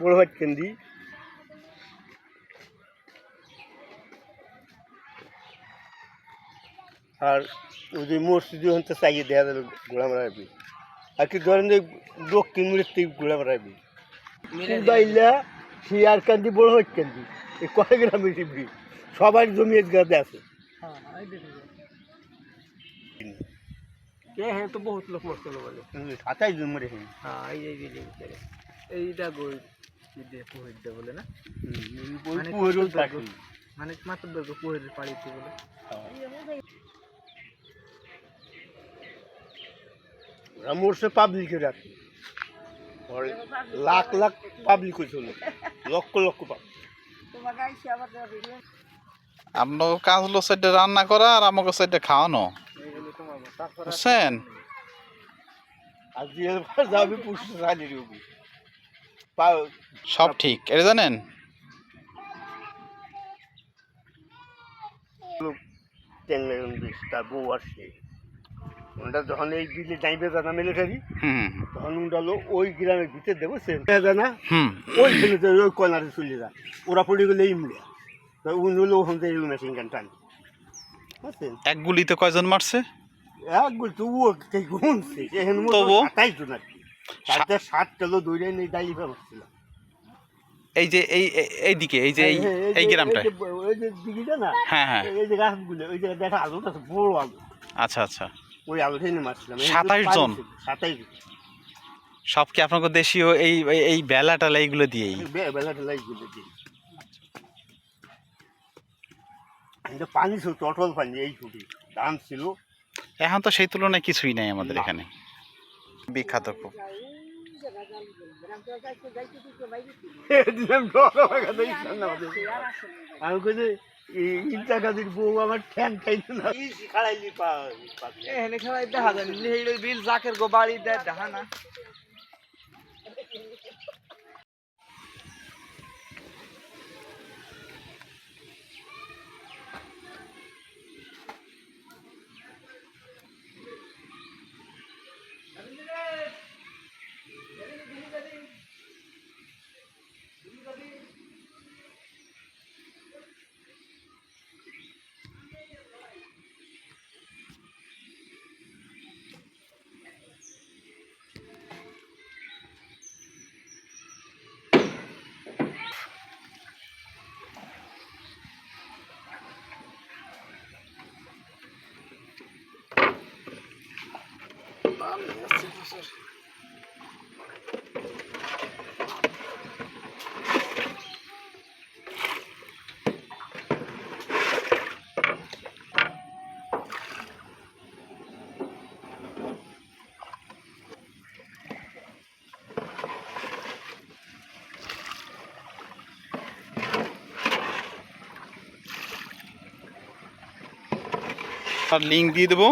বড় হচ্ছেন দি আর ওই যে মসজিদ হতে চাইয়ে দেওয়া গেল গোড়া মারাবি আর কি ধরেন যে দক্ষিণ মুড়ের থেকে গোড়া মারাবি বাইলা শিয়ার কান্দি বড় হচ্ছেন দি এই কয় গ্রামে শিবি সবার জমি গাছে আছে। হ্যাঁ তো বহুত লোক মরছিল বলে। সাতাইশ জন মরে হ্যাঁ এই এইটা গই দিয়ে পুহির দে বলে না? মানে? মানে মাত্র দৈর্ঘ্য পুহির পাড়িতে বলে। ওরা মরছে পাবলিকের রাখি। লাখ লাখ পাবলিক হয়েছিল লক্ষ লক্ষ পাবলিক আপনার কাজ হলো সাইডে রান্না করা আর আমাকে সাইডে খাওয়ানো। বুঝছেন? দিয়ে যাবে দেবো সব ঠিক এটা জানেন? তার বউ আসছে ওটা যখন এই দিল্লি যাইবে জানা মিলিটারি হুম। তখন ওই গ্রামের ভিতরে দেবো সে জানা ওই ছেলে ওই কর্নারে চলে যা। ওরা পড়ে গেলে ইমলিয়া তো উনি হলো ওখান থেকে মেশিন গান টান। এক গুলিতে কয়জন মারছে? এক বলতো ও কে ঘুমছে এখানে তবু? সাতাইশ জন আর কি তাতে কিলো এই যে এই এই- এইদিকে এই যে এই যে- ওই যে দিঘিটা না? হ্যাঁ হ্যাঁ। এই যে গাছগুলো ওই যে দেখা আলু আছে বড় আলু। আচ্ছা আচ্ছা। ওই মারছিলাম। জন? সব কি আপনাকে দেশীয় এই এই- এই বেলা টেলা এইগুলো দিয়েই? বেলা এইগুলো দিই পানি ছিল টটল পানি এই ছুটি। ধান ছিল। এখন তো সেই তুলনায় কিছুই নাই আমাদের এখানে। বিখ্যাত খুব। আমার না আমাদের। আমি কইছি ইন্টা গাছের বউ আমার ঠ্যাং খাইছে না। খাড়াইলি পা এখানে খেলা দেখা যায় বিল জাকের গো বাড়ি দেয় দেখা না। আর লিঙ্ক দিয়ে দেবো।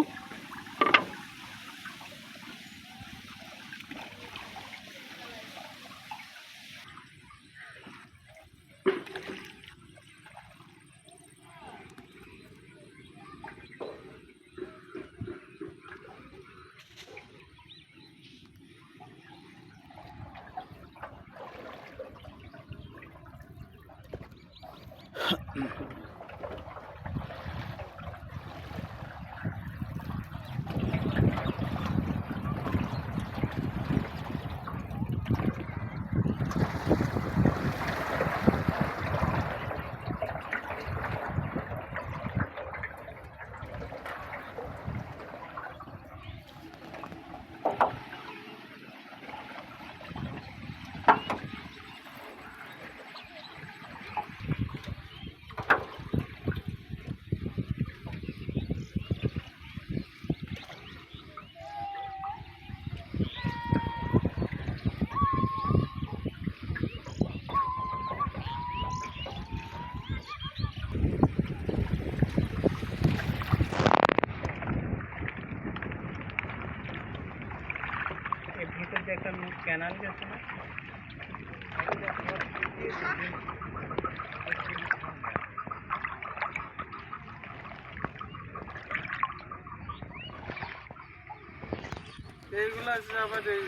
গান গেছে না এইগুলো আছে আবার এই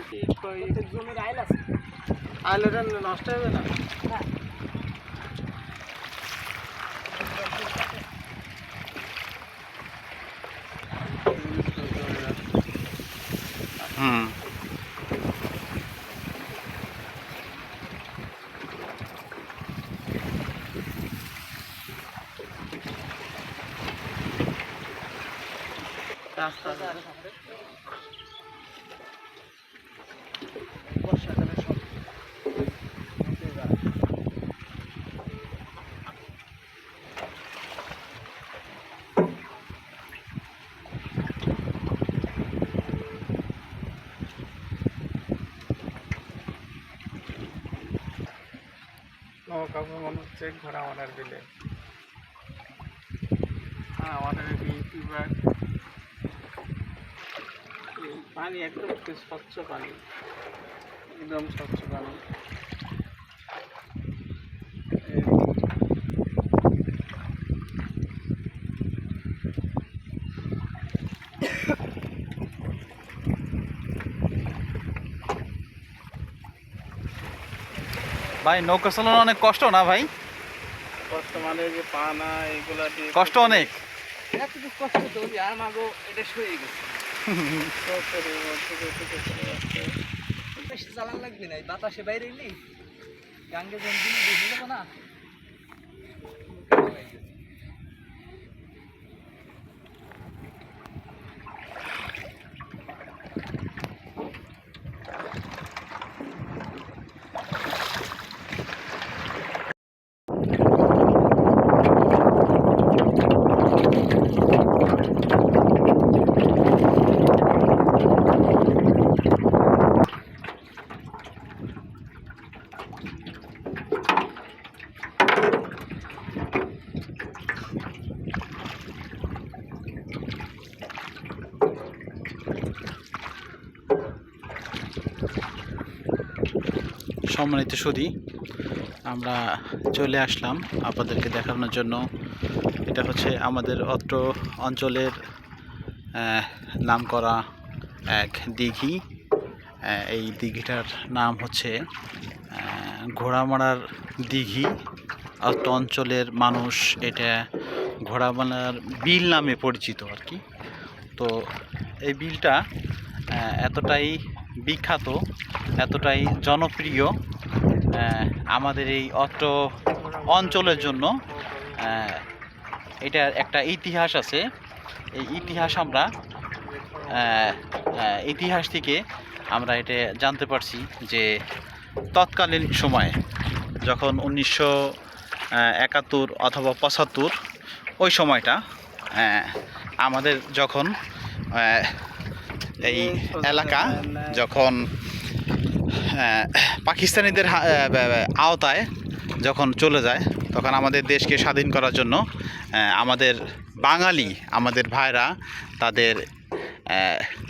জমির আইল আছে। আইলটা নষ্ট হবে না। হুম রাস্তা বর্ষাকালে সব নৌকা মনে হচ্ছে ঘোড়া অর্ডার দিলে হ্যাঁ অর্ডারে দিয়েছি এবার এই পানি একদম স্বচ্ছ পানি। একদম স্বচ্ছ পানি। ভাই নৌকা চালানো অনেক কষ্ট না ভাই? বর্তমানে যে পানা এগুলা কষ্ট অনেক। এত কষ্ট তো আর মাগো এটা শুয়ে গেছে। চালান লাগবে না বাতাসে বাইরে গাঙ্গে বেশি যাব না। সম্মানিত সুদী, আমরা চলে আসলাম আপনাদেরকে দেখানোর জন্য। এটা হচ্ছে আমাদের অত্র অঞ্চলের নাম করা এক দিঘি। এই দিঘিটার নাম হচ্ছে ঘোড়ামারার দিঘি। অত্র অঞ্চলের মানুষ এটা ঘোড়ামারার বিল নামে পরিচিত আর কি। তো এই বিলটা এতটাই বিখ্যাত, এতটাই জনপ্রিয় আমাদের এই অত্র অঞ্চলের জন্য এটার একটা ইতিহাস আছে। এই ইতিহাস আমরা ইতিহাস থেকে আমরা এটা জানতে পারছি যে তৎকালীন সময়ে যখন উনিশশো একাত্তর অথবা পঁচাত্তর, ওই সময়টা আমাদের যখন এই এলাকা যখন পাকিস্তানিদের আওতায় যখন চলে যায় তখন আমাদের দেশকে স্বাধীন করার জন্য আমাদের বাঙালি আমাদের ভাইরা তাদের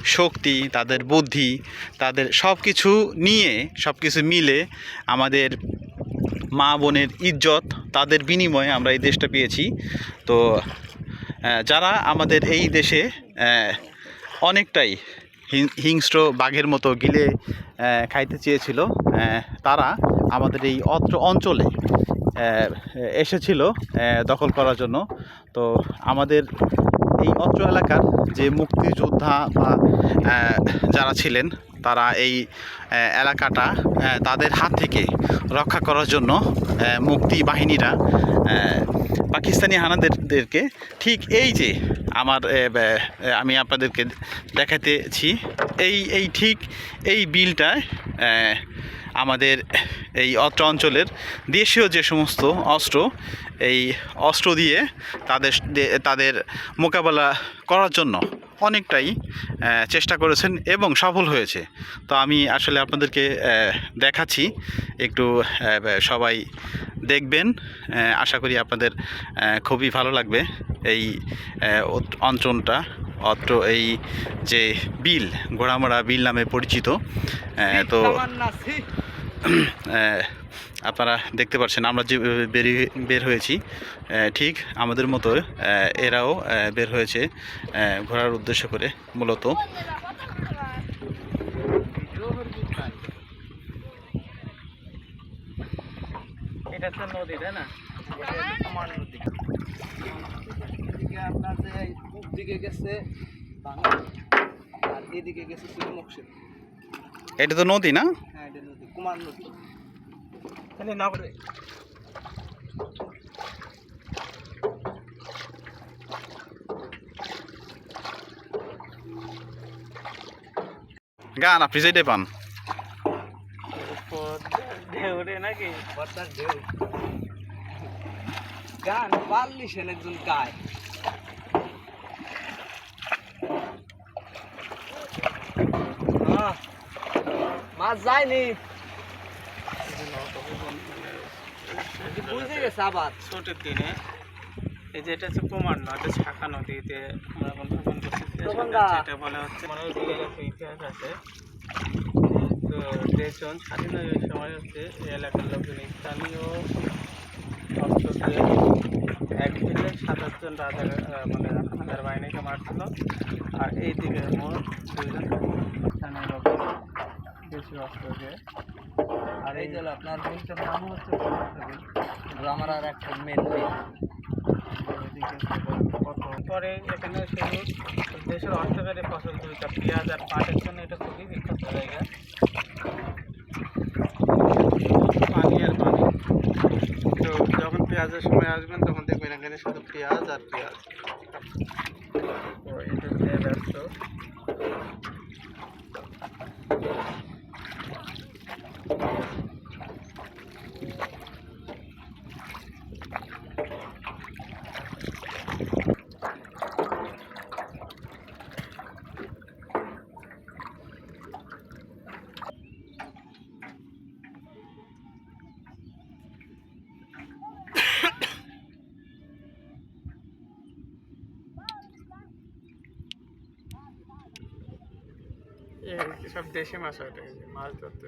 শক্তি তাদের বুদ্ধি তাদের সব কিছু নিয়ে সব কিছু মিলে আমাদের মা বোনের ইজ্জত তাদের বিনিময়ে আমরা এই দেশটা পেয়েছি। তো যারা আমাদের এই দেশে অনেকটাই হিংস্র বাঘের মতো গিলে খাইতে চেয়েছিল। তারা আমাদের এই অত্র অঞ্চলে এসেছিল দখল করার জন্য। তো আমাদের এই অত্র এলাকার যে মুক্তিযোদ্ধা বা যারা ছিলেন, তারা এই এলাকাটা তাদের হাত থেকে রক্ষা করার জন্য মুক্তি বাহিনীরা পাকিস্তানি হানাদেরকে ঠিক এই যে আমার আমি আপনাদেরকে দেখাতেছি এই এই ঠিক এই বিলটায় আমাদের এই অত্র অঞ্চলের দেশীয় যে সমস্ত অস্ত্র, এই অস্ত্র দিয়ে তাদের তাদের মোকাবেলা করার জন্য অনেকটাই চেষ্টা করেছেন এবং সফল হয়েছে। তো আমি আসলে আপনাদেরকে দেখাচ্ছি। একটু সবাই দেখবেন। আশা করি আপনাদের খুবই ভালো লাগবে এই অঞ্চলটা। অত্র এই যে বিল ঘোড়ামোড়া বিল নামে পরিচিত। তো আপনারা দেখতে পাচ্ছেন, আমরা যে বেরিয়ে বের হয়েছি ঠিক আমাদের মতো এরাও বের হয়েছে ঘোরার উদ্দেশ্য করে মূলত। এটা তো নদী তাই না? নদী এদিকে আপনার যে পূব দিকে গেছে আর এদিকে গেছে এটা তো নদী না? হ্যাঁ এটা নদী কুমার নদী তাহলে না গান আপনি যেটাই পান। ঢেউরে বর্ষার ঢেউ গান পারলি সেন একজন গায়। মাছ যায়নি। বুঝে গেছে আবার। ছোটের দিনে। এই যে এটা হচ্ছে প্রমাণ না এটা শাখা নদীতে আমরা এখন ভ্রমণ। হচ্ছে- এটা বলা হচ্ছে। মানে ওইদিকে ইতিহাস আছে। দেশজন স্বাধীনের সময় হচ্ছে এলাকার লোকজন স্থানীয় অস্ত্রকে এক মিলে সাতাশজন রাজার মানে হাজার বাহিনীকে মারছিল আর এই দিকে মোট দুইজন স্থানীয় লোকজন দেশীয় অস্ত্রকে আর এই হলো আপনার বিলটার নাম হচ্ছে আমার আর একটা মেন পরে এখানে শুধু দেশের অর্থকারী ফসল দুইটা পেঁয়াজ আর পাটের জন্য এটা খুবই বিখ্যাত জায়গা। পানি আর পানি। তো যখন পেঁয়াজের সময় আসবেন তখন দেখবেন এখানে শুধু পেঁয়াজ আর পেঁয়াজ। এটা ব্যস্ত। এই সব দেশি মাছ ওটা এই মাছ ধরতে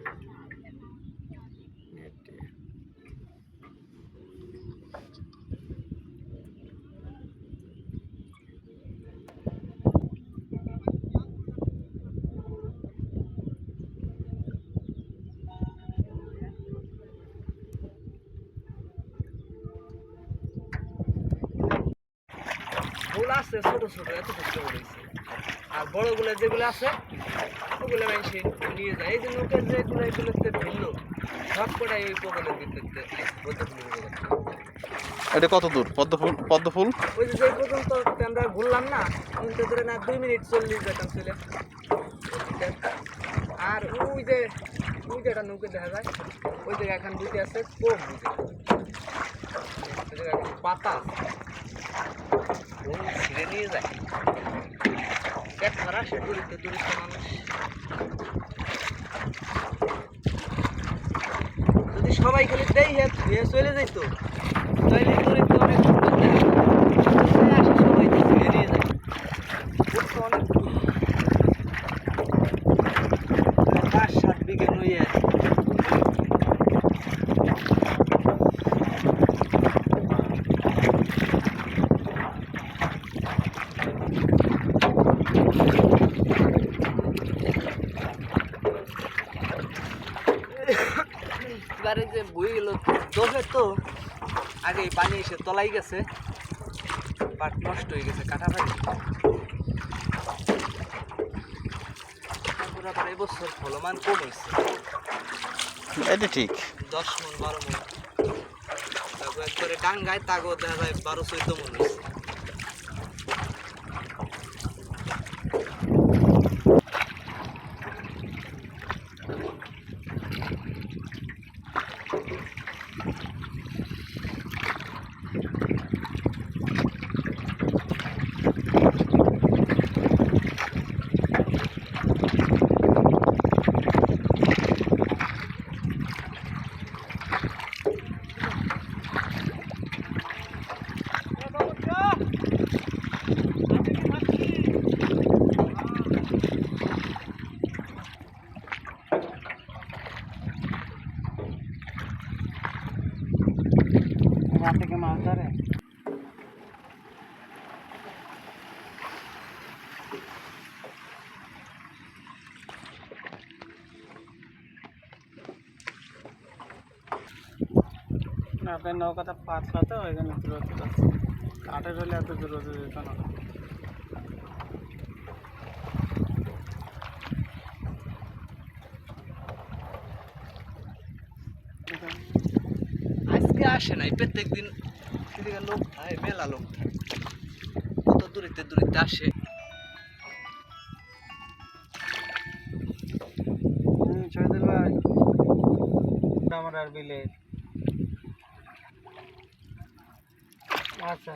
আছে, ছোট ছোট এত ছোট আর বড়গুলো যেগুলো আছে ওগুলো মানুষ নিয়ে যায়। এই যে নৌকার যেগুলো এগুলোতে ভিন্ন। সব কটাই ওই প্রকল্পের ভিতরে পদ্ম এটা কত দূর? পদ্ম ফুল? পদ্ম ফুল? ওই যে যে পর্যন্ত আমরা ঘুরলাম না কিন্তু ধরে না দুই মিনিট চল্লিশ যেতাম চলে। আর ওই যে ওই যে একটা নৌকা দেখা যায় ওই জায়গায় এখন দুটি আছে কোপ বুঝে। পাতা ছিঁড়ে নিয়ে যায়। পেট ভরা সে দূরিতে দূরিত মানুষ সবাই খালি দেই হয়ে চলে যাইতো। তাহলে দূরিত অনেক সুন্দর দেখা আসে সবাই তো ছিঁড়ে নিয়ে যায় বুঝছ অনেক দূর। প্রায় পাঁচ সাত বিঘে নই আছে এবারে যে বই গেল দোষে তো আগে এই তলাই গেছে পাট নষ্ট হয়ে গেছে কাটা ভাই আবার এবছর ফলমান কম হয়েছে। এটা ঠিক। দশ মন বারো মন। তারপর একবারে ডাঙ্গায় তাগো দেখা যায় বারো চোদ্দ মন হয়েছে। ಆದರೆ আপনার নৌকাটা পাতলাতে ওইখানে দূরত্ব যাচ্ছে কাঠের হলে এত দূরত্ব যেত না। আজকে আসে নাই, প্রত্যেকদিন সেদিকে লোক ভাই, মেলা লোক কত দূরিতে দূরিতে আসে। শহীদুল ভাই। আমার আর বিলে আচ্ছা।